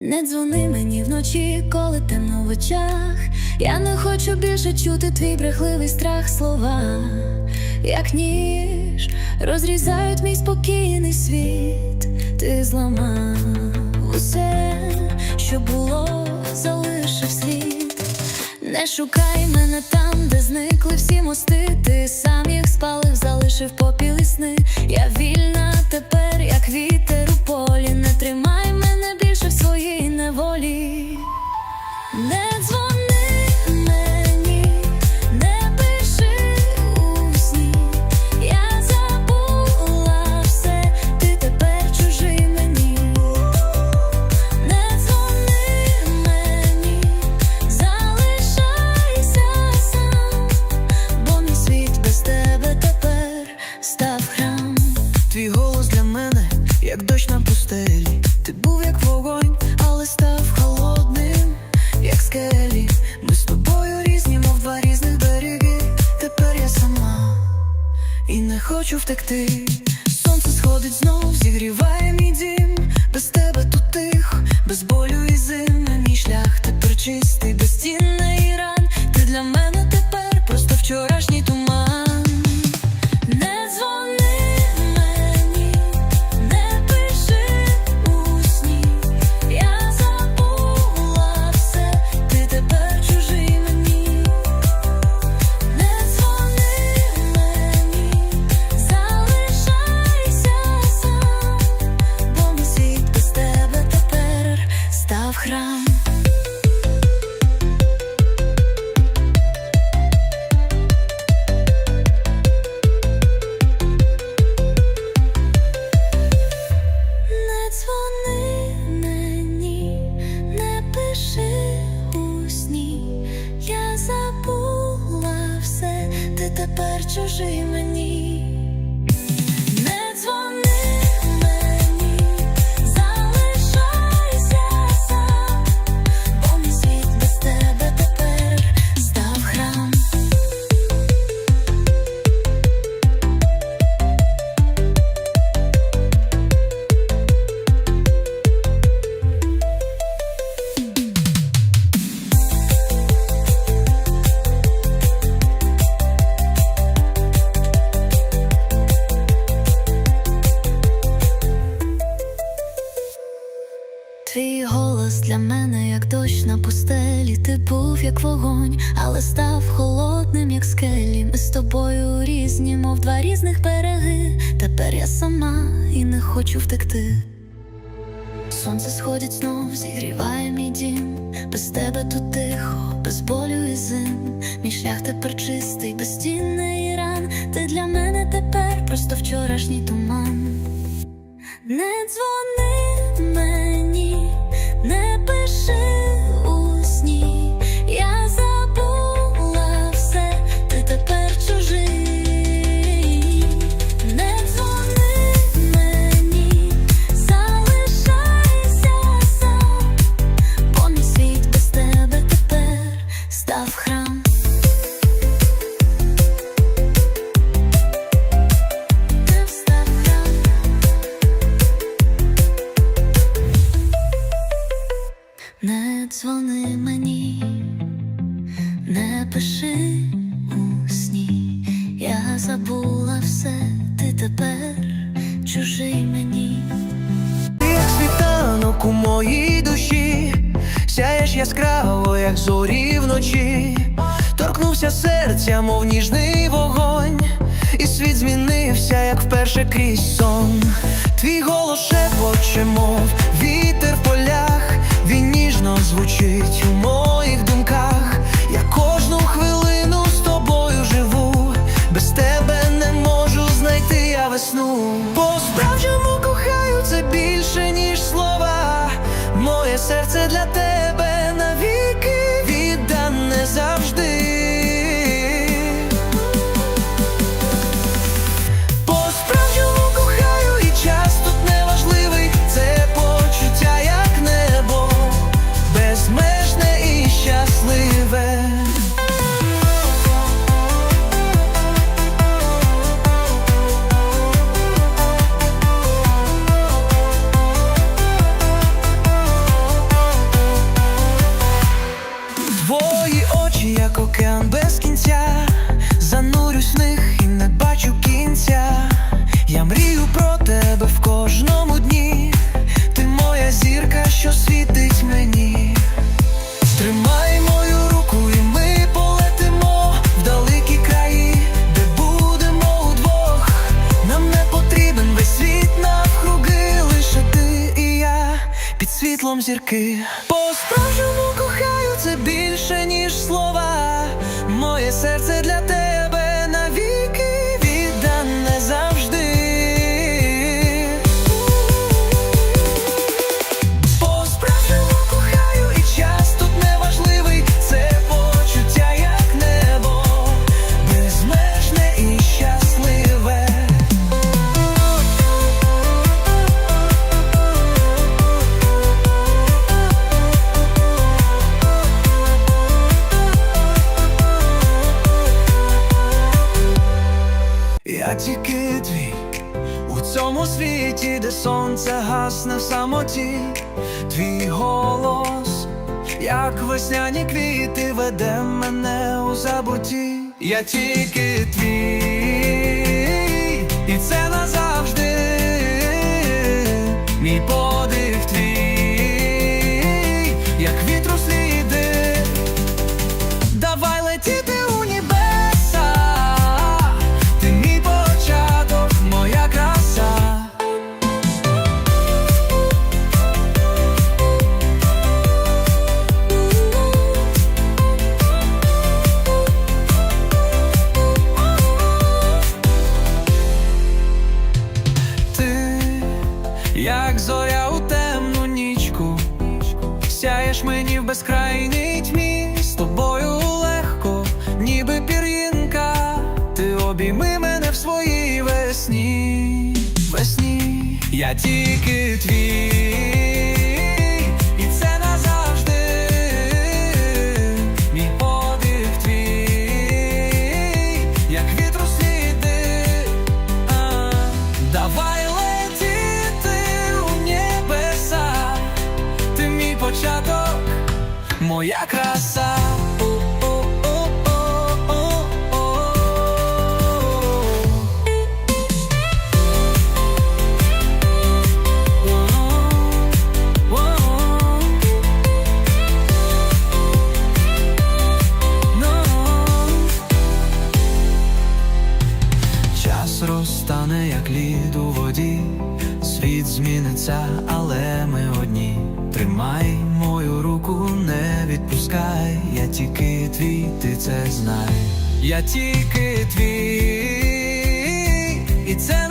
Не дзвони мені вночі, коли темно в очах. Я не хочу більше чути твій брехливий страх слова, як ніж розрізають мій спокійний світ. Ти зламав усе, що було, залишив слід. Не шукай мене там, де зникли всі мости. Ти сам їх спалив, залишив попіл сни. Я вільна тепер, як вітер у полі. Не тримай своїй. Не дзвони мені, не пиши у сні. Я забула все, ти тепер чужий мені. Не дзвони мені, залишайся сам, бо мій світ без тебе тепер став храм. Твій голос для мене, як дощ на пустелі. Ти був як вогонь, як скелі. Ми з тобою різні, мов два різних береги. Тепер я сама і не хочу втекти. Сонце сходить знов, зігріває мій дім. Без тебе тут тихо, без болю і зими. Мій шлях тепер чистий, на. Ти був як вогонь, але став холодним, як скелі. Ми з тобою різні, мов два різних береги. Тепер я сама і не хочу втекти. Сонце сходить знов, зігріває мій дім. Без тебе тут тихо, без болю і зим. Мій шлях тепер чистий, без стіни ран. Ти для мене тепер просто вчорашній туман. Не дзвони мені, не пиши дзвони мені, не пиши у сні. Я забула все, ти тепер чужий мені. Ти як світанок у моїй душі, сяєш яскраво, як зорі вночі, торкнувся серця, мов ніжний вогонь, і світ змінився, як вперше крізь сон. Твій голос шепоче, мов звучить у моїх думках. sets весняні квіти веде мене у забуті, я тільки твій, і це назавжди мій по. моя краса. я тільки твій, і це.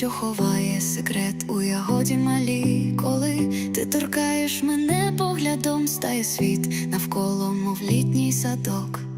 що ховає секрет у ягоді малі, коли ти торкаєш мене поглядом, стає світ навколо, мов літній садок.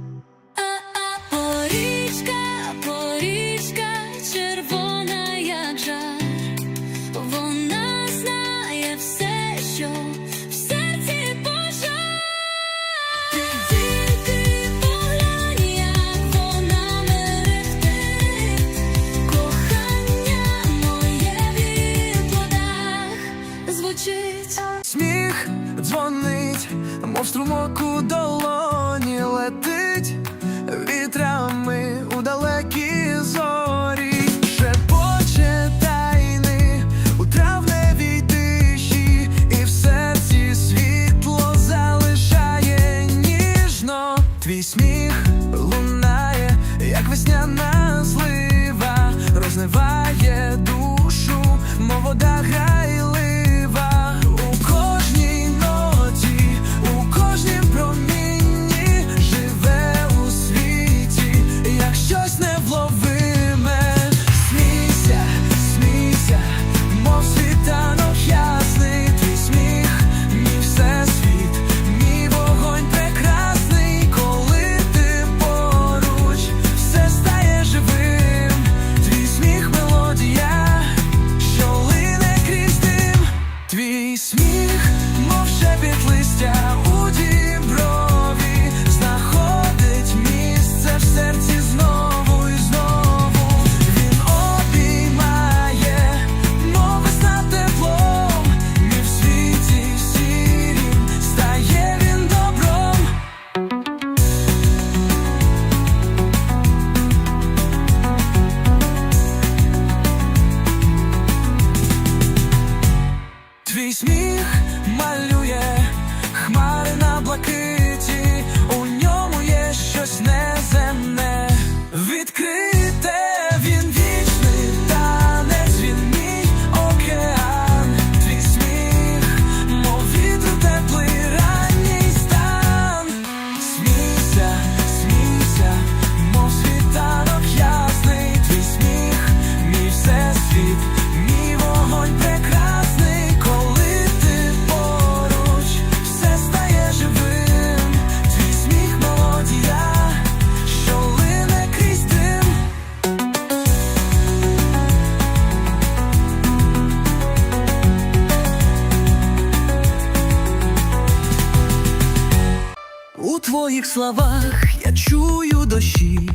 Твоїх словах я чую дощі,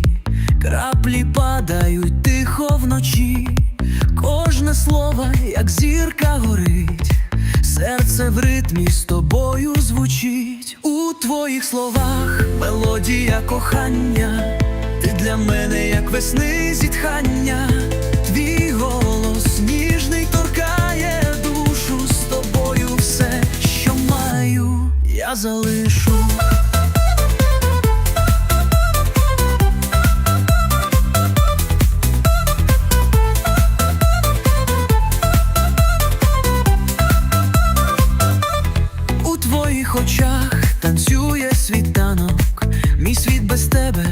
краплі падають тихо вночі, кожне слово, як зірка горить, серце в ритмі з тобою звучить. У твоїх словах мелодія кохання, ти для мене, як весни зітхання, твій голос ніжний торкає душу з тобою все, що маю, я залишу. Танцює світанок, мій світ без тебе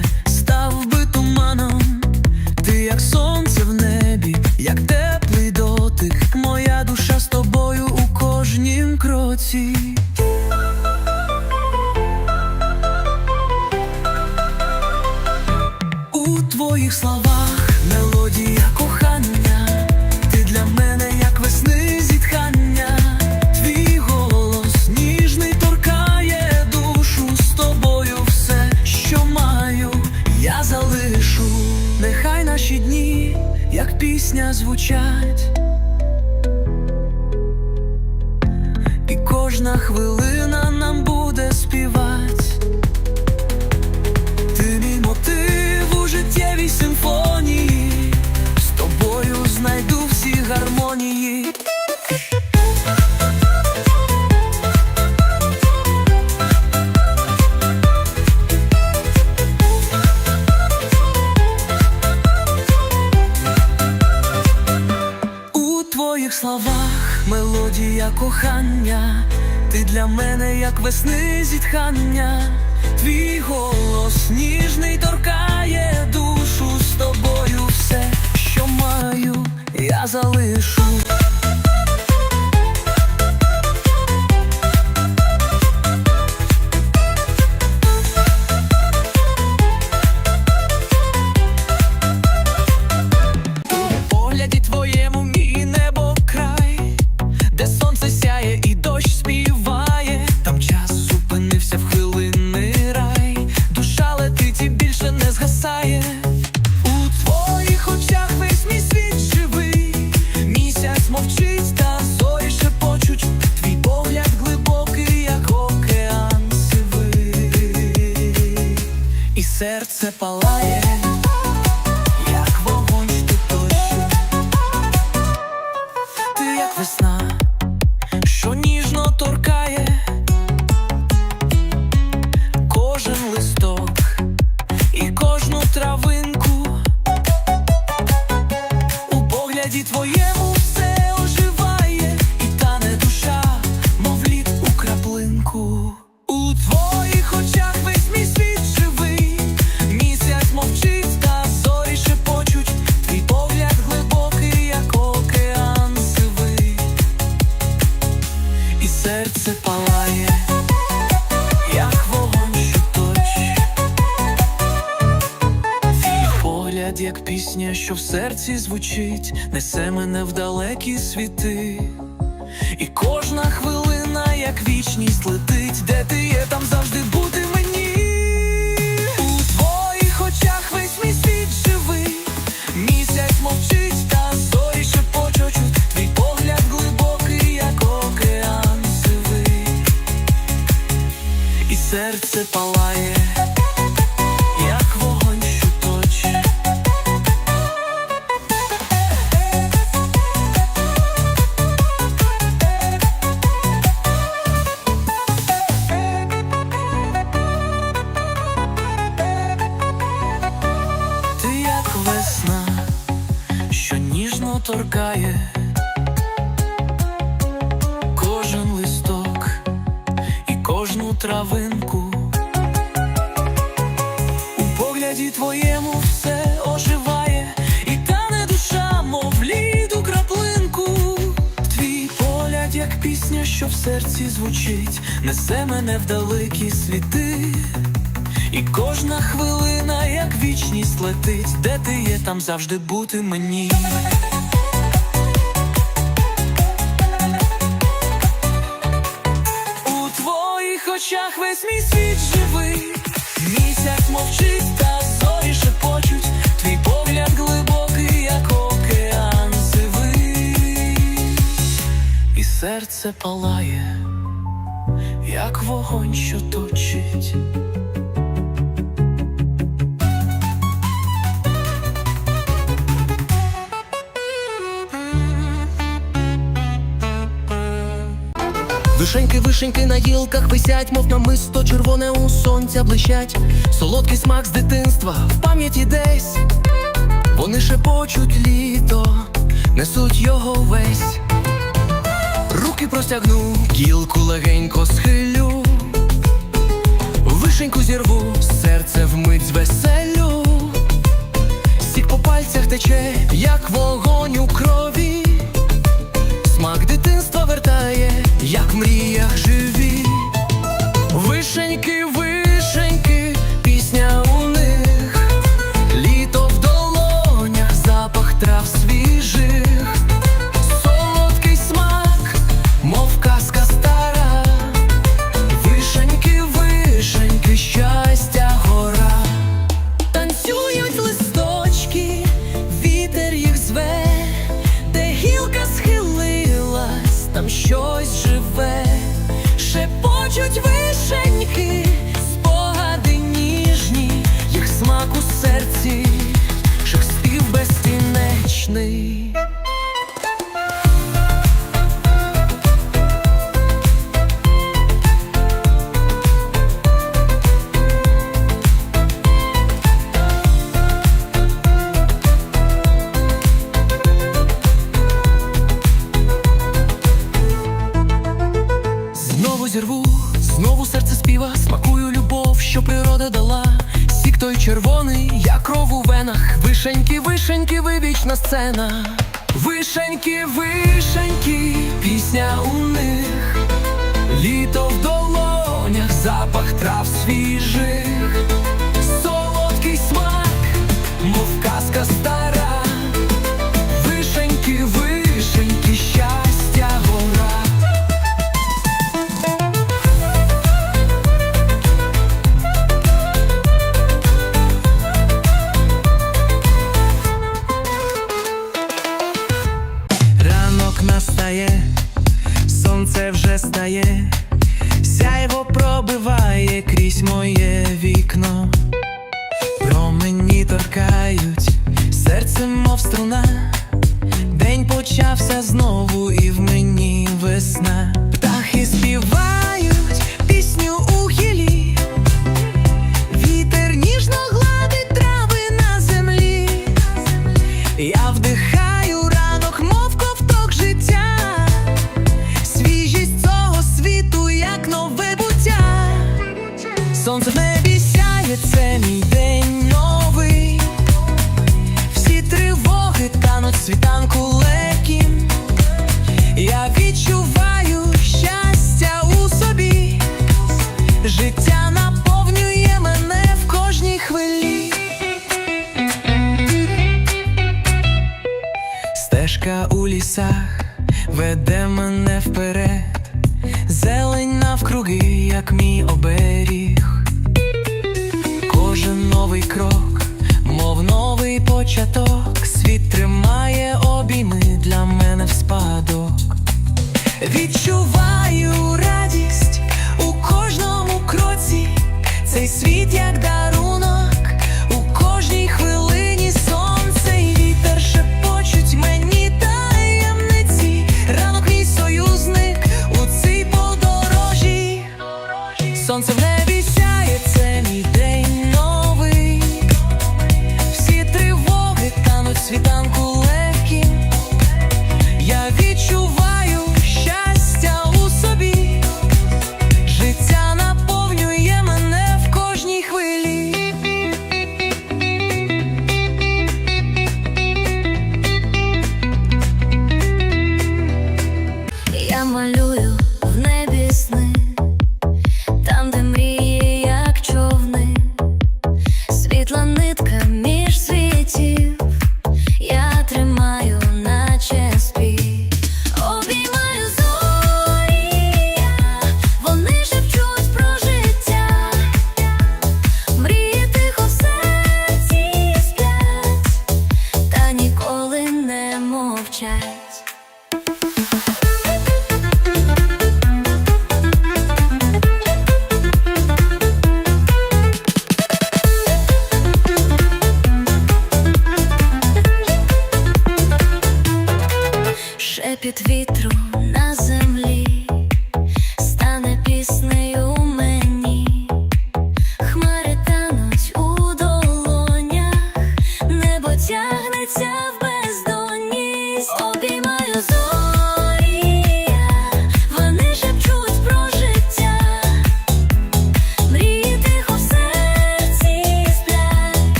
пісня кохання, ти для мене як весни зітхання, твій голос ніжний торкає душу. З тобою все, що маю, я залишу. Серце як пісня, що в серці звучить, несе мене в далекі світи. І кожна хвилина, як вічність летить, де ти є, там завжди бути мені. У твоїх очах весь мій світ живий, місяць мовчить та зорі шепочуть, твій погляд глибокий, як океан сивий, і серце палає, кожну травинку. У погляді твоєму все оживає, і тане душа, мов лід у краплинку. Твій погляд, як пісня, що в серці звучить, несе мене в далекі світи. І кожна хвилина, як вічність летить, де ти є, там завжди бути мені. Чиста зорі шепочуть, твій погляд глибокий, як океан сивий, і серце палає, як вогонь, що точить. Вишеньки, вишеньки на гілках висять, мов намисто червоне у сонця блищать, солодкий смак з дитинства в пам'яті десь, вони шепочуть літо, несуть його весь, руки простягну, гілку легенько схилю, вишеньку зірву, серце вмить веселю, сік по пальцях тече, як вогонь у крові, смак дитинства як в мріях живі, вишеньки. запах трав свіжих, солодкий смак, мов казка ста.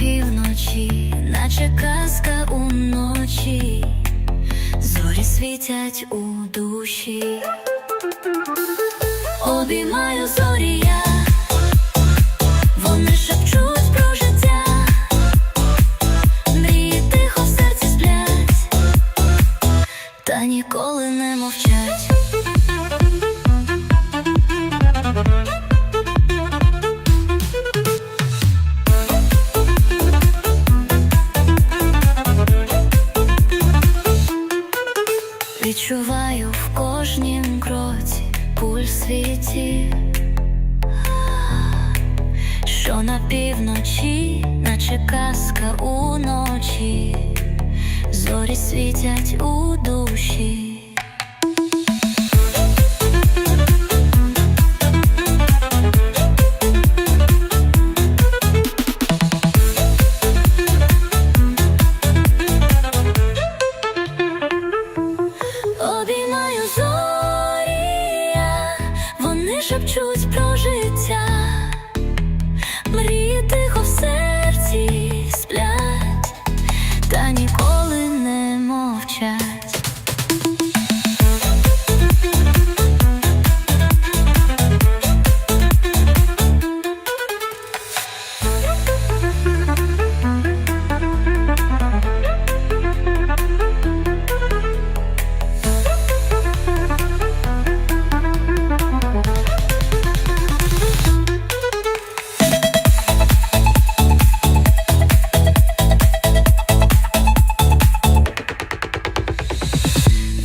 півночі, наче казка уночі, зорі світять у душі, обіймаю зорі я.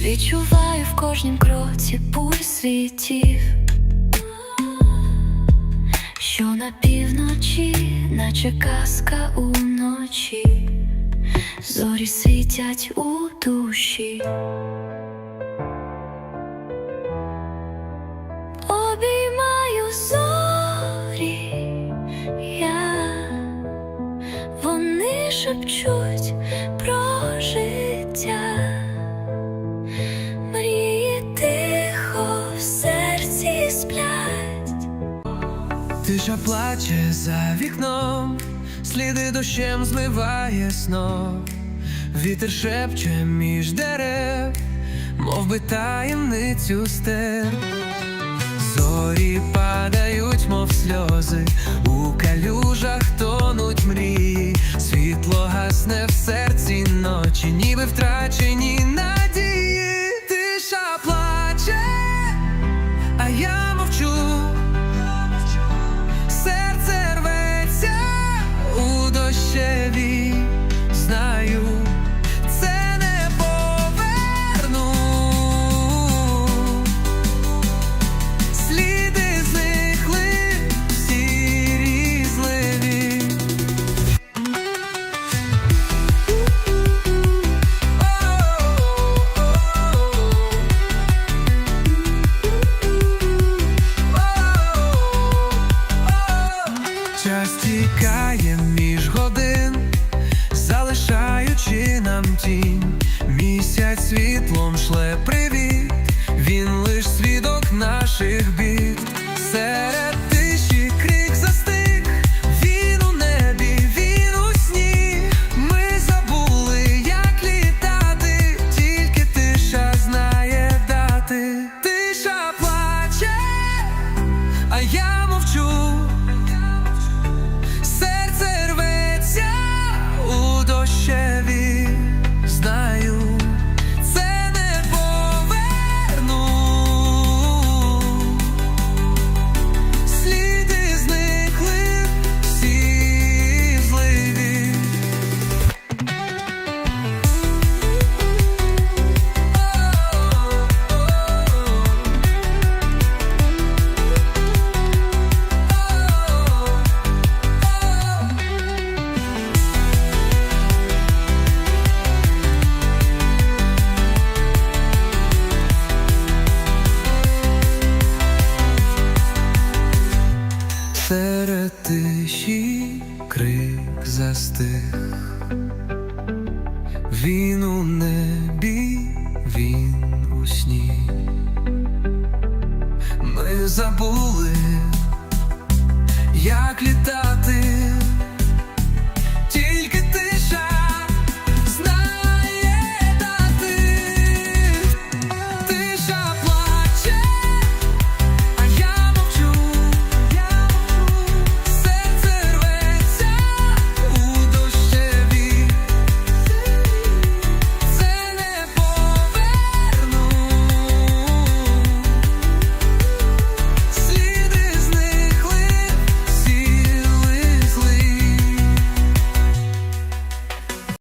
Відчуваю в кожнім кроці пульс світів, що на півночі, наче казка уночі, зорі світять у душі. Обіймаю зорі я, вони шепчуть. плаче за вікном, сліди дощем змиває снов, вітер шепче між дерев, мов би таємницю стер. Зорі падають, мов сльози, у калюжах тонуть мрії.